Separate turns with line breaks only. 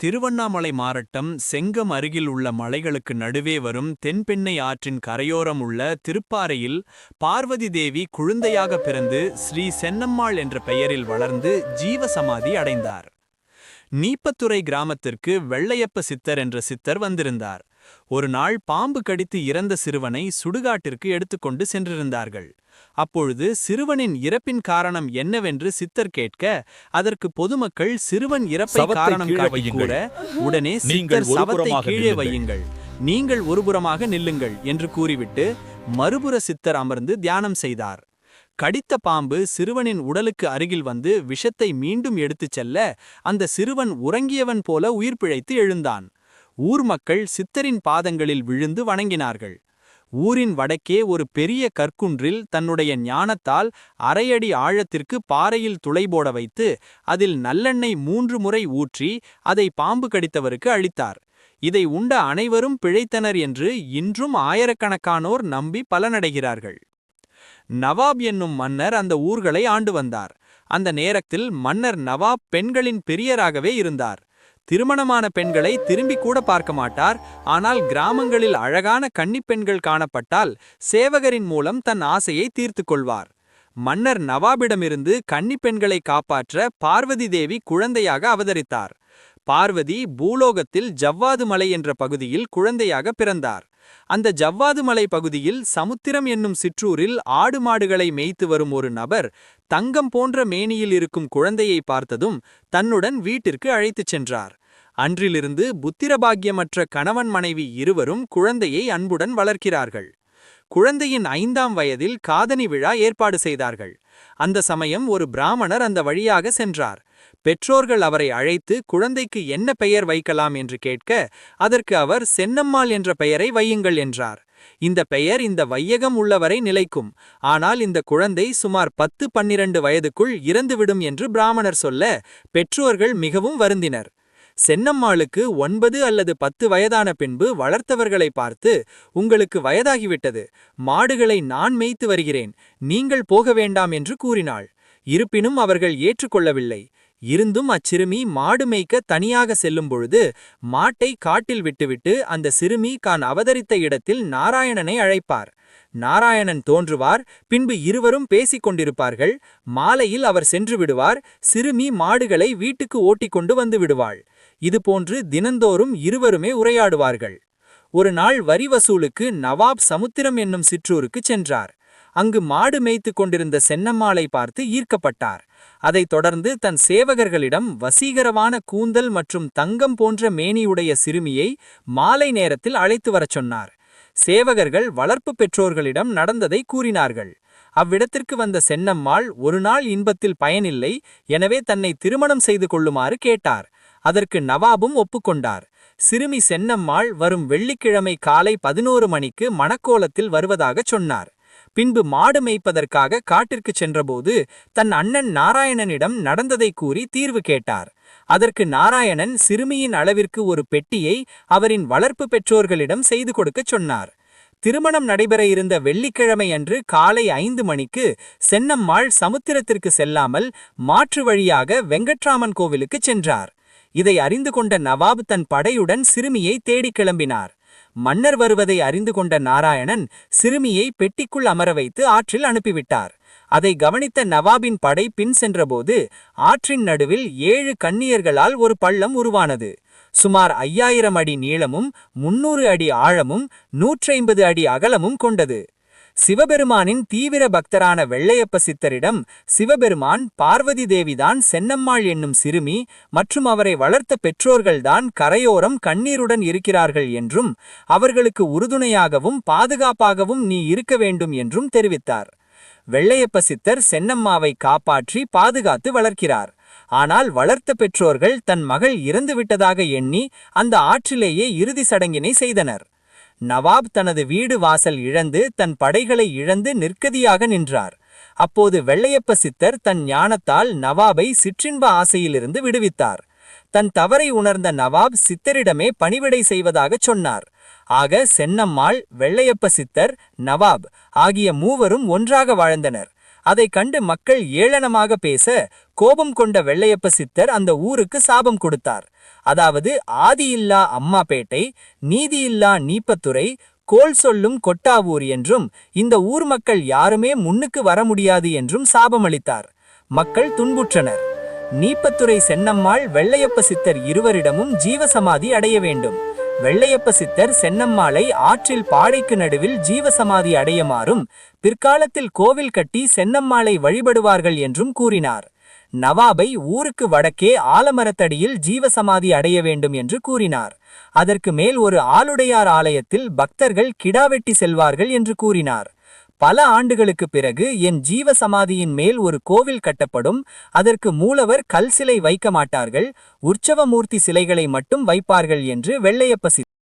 திருவண்ணாமலை மாவட்டம் செங்கம் அருகில் உள்ள மலைகளுக்கு நடுவே வரும் தென்பெண்ணை ஆற்றின் கரையோரம் உள்ள திருப்பாறையில் பார்வதி தேவி குழந்தையாக பிறந்து ஸ்ரீ சென்னம்மாள் என்ற பெயரில் வளர்ந்து ஜீவசமாதி அடைந்தார். நீப்பத்துறை கிராமத்திற்கு வெள்ளையப்ப சித்தர் என்ற சித்தர் வந்திருந்தார். ஒரு நாள் பாம்பு கடித்து இறந்த சிறுவனை சுடுகாட்டிற்கு எடுத்துக்கொண்டு சென்றிருந்தார்கள் அப்பொழுது சிறுவனின் இறப்பின் காரணம் என்னவென்று சித்தர் கேட்க அதற்கு பொதுமக்கள் சிறுவன் இறப்பை காரணம். கூட உடனே சித்தர் சவத்தை கீழே. வையுங்கள் நீங்கள் ஒருபுறமாக நில்லுங்கள் என்று கூறிவிட்டு மறுபுற சித்தர் அமர்ந்து தியானம் செய்தார் கடித்த பாம்பு சிறுவனின் உடலுக்கு அருகில் வந்து விஷத்தை மீண்டும் எடுத்துச் செல்ல அந்த சிறுவன் உறங்கியவன் போல உயிர் பிழைத்து எழுந்தான் ஊர் மக்கள் சித்தரின் பாதங்களில் விழுந்து வணங்கினார்கள். ஊரின் வடக்கே ஒரு பெரிய கற்குன்றில் தன்னுடைய ஞானத்தால் அரையடி ஆழத்திற்கு பாறையில் துளைபோட வைத்து அதில் நல்லெண்ணெய் மூன்று முறை ஊற்றி அதை பாம்பு கடித்தவருக்கு அளித்தார். இதை உண்ட அனைவரும் பிழைத்தனர் என்று இன்றும் ஆயிரக்கணக்கானோர் நம்பி பலனடைகிறார்கள். நவாப் என்னும் மன்னர் அந்த ஊர்களை ஆண்டு வந்தார். அந்த நேரத்தில் மன்னர் நவாப் பெண்களின் பெரியராகவே இருந்தார். திருமணமான பெண்களை திரும்பி கூட பார்க்க மாட்டார். ஆனால் கிராமங்களில் அழகான கன்னிப் பெண்கள் காணப்பட்டால் சேவகரின் மூலம் தன் ஆசையை தீர்த்து கொள்வார். மன்னர் நவாபிடமிருந்து கன்னிப்பெண்களை காப்பாற்ற பார்வதி தேவி குழந்தையாக அவதரித்தார். பார்வதி பூலோகத்தில் ஜவ்வாது மலை என்ற பகுதியில் குழந்தையாக பிறந்தார். அந்த ஜவ்வாது மலை பகுதியில் சமுத்திரம் என்னும் சிற்றூரில் ஆடு மாடுகளை மேய்த்து வரும் ஒரு நபர் தங்கம் போன்ற மேனியில் இருக்கும் குழந்தையை பார்த்ததும் தன்னுடன் வீட்டிற்கு அழைத்துச் சென்றார். அன்றிலிருந்து புத்திரபாகியமற்ற கணவன் மனைவி இருவரும் குழந்தையை அன்புடன் வளர்க்கிறார்கள். குழந்தையின் ஐந்தாம் வயதில் காதணி விழா ஏற்பாடு செய்தார்கள். அந்த சமயம் ஒரு பிராமணர் அந்த வழியாக சென்றார். பெற்றோர்கள் அவரை அழைத்து குழந்தைக்கு என்ன பெயர் வைக்கலாம் என்று கேட்க அதற்கு அவர் சென்னம்மாள் என்ற பெயரை வையுங்கள் என்றார். இந்த பெயர் இந்த வையகம் உள்ளவரை நிலைக்கும். ஆனால் இந்த குழந்தை சுமார் பத்து பன்னிரண்டு வயதுக்குள் இறந்துவிடும் என்று பிராமணர் சொல்ல பெற்றோர்கள் மிகவும் வருந்தினர். சென்னம்மாளுக்கு ஒன்பது அல்லது பத்து வயதான பின்பு வளர்த்தவர்களை பார்த்து உங்களுக்கு வயதாகிவிட்டது. மாடுகளை நான் மேய்த்து வருகிறேன். நீங்கள் போக வேண்டாம் என்று கூறினாள். இருப்பினும் அவர்கள் ஏற்றுக்கொள்ளவில்லை. இருந்தும் அச்சிறுமி மாடு மேய்க்க தனியாக செல்லும் பொழுது மாட்டை காட்டில் விட்டுவிட்டு அந்த சிறுமி தான் அவதரித்த இடத்தில் நாராயணனை அழைப்பார். நாராயணன் தோன்றுவார் பின்பு இருவரும் பேசிக் கொண்டிருப்பார்கள். மாலையில் அவர் சென்று விடுவார் சிறுமி மாடுகளை வீட்டுக்கு ஓட்டிக்கொண்டு வந்து விடுவாள். இதுபோன்று தினந்தோறும் இருவருமே உரையாடுவார்கள். ஒரு நாள் வரி வசூலுக்கு நவாப் சமுத்திரம் என்னும் சிற்றூருக்குச் சென்றார். அங்கு மாடு மேய்த்து கொண்டிருந்த சென்னம்மாளை பார்த்து ஈர்க்கப்பட்டார். அதைத் தொடர்ந்து தன் சேவகர்களிடம் வசீகரமான கூந்தல் மற்றும் தங்கம் போன்ற மேனியுடைய சிறுமியை மாலை நேரத்தில் அழைத்து வரச் சொன்னார். சேவகர்கள் வளர்ப்பு பெற்றோர்களிடம் நடந்ததை கூறினார்கள். அவ்விடத்திற்கு வந்த சென்னம்மாள் ஒரு நாள் இன்பத்தில் பயனில்லை எனவே தன்னை திருமணம் செய்து கொள்ளுமாறு கேட்டார். அதற்கு நவாபும் ஒப்புக்கொண்டார் சிறுமி சென்னம்மாள் வரும் வெள்ளிக்கிழமை காலை பதினோரு மணிக்கு மணக்கோலத்தில் வருவதாகச் சொன்னார். பின்பு மாடு மேய்ப்பதற்காக காட்டிற்குச் சென்றபோது தன் அண்ணன் நாராயணனிடம் நடந்ததை கூறி தீர்வு கேட்டார். அதற்கு நாராயணன் சிறுமியின் அளவிற்கு ஒரு பெட்டியை அவரின் வளர்ப்பு பெற்றோர்களிடம் செய்து கொடுக்கச் சொன்னார். திருமணம் நடைபெற இருந்த வெள்ளிக்கிழமை அன்று காலை ஐந்து மணிக்கு சென்னம்மாள் சமுத்திரத்திற்கு செல்லாமல் மாற்று வழியாக வெங்கட்ராமன் கோவிலுக்குச் சென்றார். இதை அறிந்து கொண்ட நவாப் தன் படையுடன் சிறுமியை தேடிக் கிளம்பினார். மன்னர் வருவதை அறிந்து கொண்ட நாராயணன் சிறுமியை பெட்டிக்குள் அமர வைத்து ஆற்றில் அனுப்பிவிட்டார். அதை கவனித்த நவாபின் படை பின் சென்றபோது ஆற்றின் நடுவில் ஏழு கன்னியர்களால் ஒரு பள்ளம் உருவானது. சுமார் ஐயாயிரம் அடி நீளமும் முன்னூறு அடி ஆழமும் நூற்றைம்பது அடி அகலமும் கொண்டது. சிவபெருமானின் தீவிர பக்தரான வெள்ளையப்ப சித்தரிடம் சிவபெருமான் பார்வதி தேவிதான் சென்னம்மாள் என்னும் சிறுமி மற்றும் அவரை வளர்த்த பெற்றோர்கள்தான் கரையோரம் கண்ணீருடன் இருக்கிறார்கள் என்றும் அவர்களுக்கு உறுதுணையாகவும் பாதுகாப்பாகவும் நீ இருக்க வேண்டும் என்றும் தெரிவித்தார். வெள்ளையப்ப சித்தர் சென்னம்மாவை காப்பாற்றி பாதுகாத்து வளர்க்கிறார். ஆனால் வளர்த்த பெற்றோர்கள் தன் மகள் இறந்துவிட்டதாக எண்ணி அந்த ஆற்றிலேயே இறுதி சடங்கினை செய்தனர். நவாப் தனது வீடு வாசல் இழந்து தன் படைகளை இழந்து நிற்கதியாக நின்றார். அப்போது வெள்ளையப்ப சித்தர் தன் ஞானத்தால் நவாபை சிற்றின்ப ஆசையிலிருந்து விடுவித்தார். தன் தவறை உணர்ந்த நவாப் சித்தரிடமே பணிவிடை செய்வதாகச் சொன்னார். ஆக சென்னம்மாள் வெள்ளையப்ப சித்தர் நவாப் ஆகிய மூவரும் ஒன்றாக வாழ்ந்தனர். அதைக் கண்டு மக்கள் ஏளனமாக பேச கோபம் கொண்ட வெள்ளையப்ப சித்தர் அந்த ஊருக்கு சாபம் கொடுத்தார். அதாவது ஆதியில்லா அம்மாபேட்டை நீதியில்லா நீப்பத்துறை கோல் சொல்லும் கொட்டாவூர் என்றும் இந்த ஊர் மக்கள் யாருமே முன்னுக்கு வர முடியாது என்றும் சாபமளித்தார். மக்கள் துன்புற்றனர். நீப்பத்துறை சென்னம்மாள் வெள்ளையப்ப சித்தர் இருவரிடமும் ஜீவசமாதி அடைய வேண்டும். வெள்ளையப்ப சித்தர் சென்னம்மாளை ஆற்றில் பாடைக்கு நடுவில் ஜீவசமாதி அடையுமாறும் பிற்காலத்தில் கோவில் கட்டி சென்னம்மாளை வழிபடுவார்கள் என்றும் கூறினார். நவாபை ஊருக்கு வடக்கே ஆலமரத்தடியில் ஜீவசமாதி அடைய வேண்டும் என்று கூறினார். அதற்கு மேல் ஒரு ஆளுடையார் ஆலயத்தில் பக்தர்கள் கிடாவெட்டி செல்வார்கள் என்று கூறினார். பல ஆண்டுகளுக்கு பிறகு என் ஜீவ சமாதியின் மேல் ஒரு கோவில் கட்டப்படும். அதற்கு மூலவர் கல் சிலை வைக்க மாட்டார்கள். உற்சவமூர்த்தி சிலைகளை மட்டும் வைப்பார்கள் என்று வெள்ளையப்ப